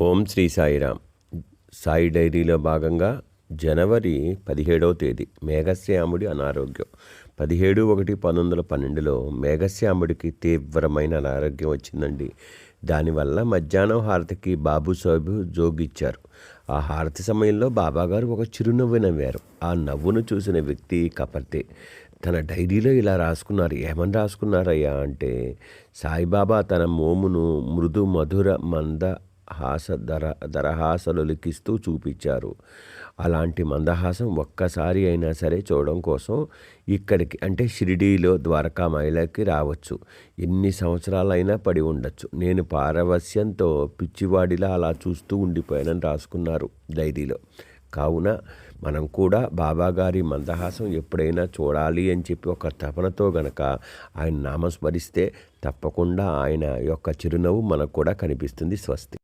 ఓం శ్రీ సాయిరామ్. సాయి డైరీలో భాగంగా జనవరి పదిహేడవ తేదీ మేఘశ్యాముడి అనారోగ్యం. పదిహేడు ఒకటి పంతొమ్మిది వందల పన్నెండులో మేఘశ్యాముడికి తీవ్రమైన అనారోగ్యం వచ్చిందండి. దానివల్ల మధ్యాహ్నం హారతికి బాబు సాహెబు జోగిచ్చారు. ఆ హారతి సమయంలో బాబాగారు ఒక చిరునవ్వు నవ్వారు. ఆ నవ్వును చూసిన వ్యక్తి కపర్తే తన డైరీలో ఇలా రాసుకున్నారు ఏమని రాసుకున్నారయ్యా? అంటే సాయిబాబా తన మోమును మృదు మధుర మంద హాస దర దరహాసలు లిఖిస్తూ చూపించారు. అలాంటి మందహాసం ఒక్కసారి అయినా సరే చూడడం కోసం ఇక్కడికి అంటే షిరిడీలో ద్వారకా మహిళకి రావచ్చు. ఎన్ని సంవత్సరాలైనా పడి ఉండొచ్చు. నేను పారవస్యంతో పిచ్చివాడిలా అలా చూస్తూ ఉండిపోయానని రాసుకున్నారు డైరీలో. కావున మనం కూడా బాబాగారి మందహాసం ఎప్పుడైనా చూడాలి అని చెప్పి ఒక తపనతో గనక ఆయన నామస్మరిస్తే తప్పకుండా ఆయన యొక్క చిరునవ్వు మనకు కూడా కనిపిస్తుంది స్వస్తి.